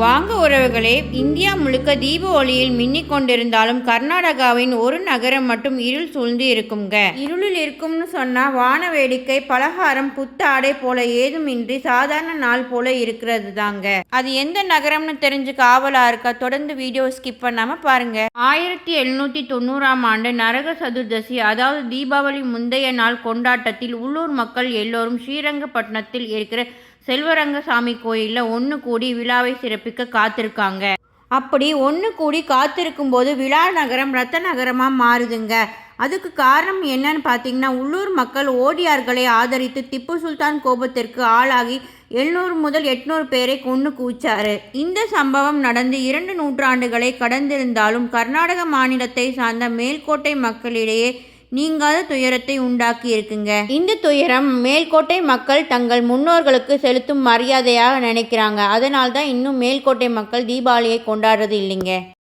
வாங்க உறவுகளே இந்தியா முழுக்க தீப ஒளியில் மின்னிக் கொண்டிருந்தாலும் கர்நாடகாவின் ஒரு நகரம் மட்டும் இருள் சூழ்ந்து இருக்குங்க. இருளில் இருக்கும்னு சொன்னா வான வேடிக்கை பலகாரம் புத்தாடை போல ஏதுமின்றி சாதாரண நாள் போல இருக்கிறது தாங்க அது எந்த நகரம்னு தெரிஞ்சு காவலா இருக்கா தொடர்ந்து வீடியோ ஸ்கிப் பண்ணாம பாருங்க. ஆயிரத்தி எழுநூத்தி தொண்ணூறாம் ஆண்டு நரக சதுர்தசி அதாவது தீபாவளி முந்தைய நாள் கொண்டாட்டத்தில் உள்ளூர் மக்கள் எல்லோரும் ஸ்ரீரங்கப்பட்டினத்தில் இருக்கிற செல்வரங்கசாமி கோயிலில் ஒன்று கூடி விழாவை சிறப்பிக்க காத்திருக்காங்க. அப்படி ஒன்று கூடி காத்திருக்கும் போது விழா நகரம் ரத்த நகரமாக மாறுதுங்க. அதுக்கு காரணம் என்னன்னு பார்த்தீங்கன்னா உள்ளூர் மக்கள் ஓடியார்களை ஆதரித்து திப்பு சுல்தான் கோபத்திற்கு ஆளாகி எழுநூறு முதல் எட்நூறு பேரை கொன்று கூச்சாரு இந்த சம்பவம் நடந்து இரண்டு நூற்றாண்டுகளை கடந்திருந்தாலும் கர்நாடக மாநிலத்தை சார்ந்த மேல்கோட்டை மக்களிடையே நீங்காத துயரத்தை உண்டாக்கி இருக்குங்க இந்த துயரம் மேல்கோட்டை மக்கள் தங்கள் முன்னோர்களுக்கு செலுத்தும் மரியாதையாக நினைக்கிறாங்க. அதனால்தான் இன்னும் மேல்கோட்டை மக்கள் தீபாவளியை கொண்டாடுறது இல்லைங்க.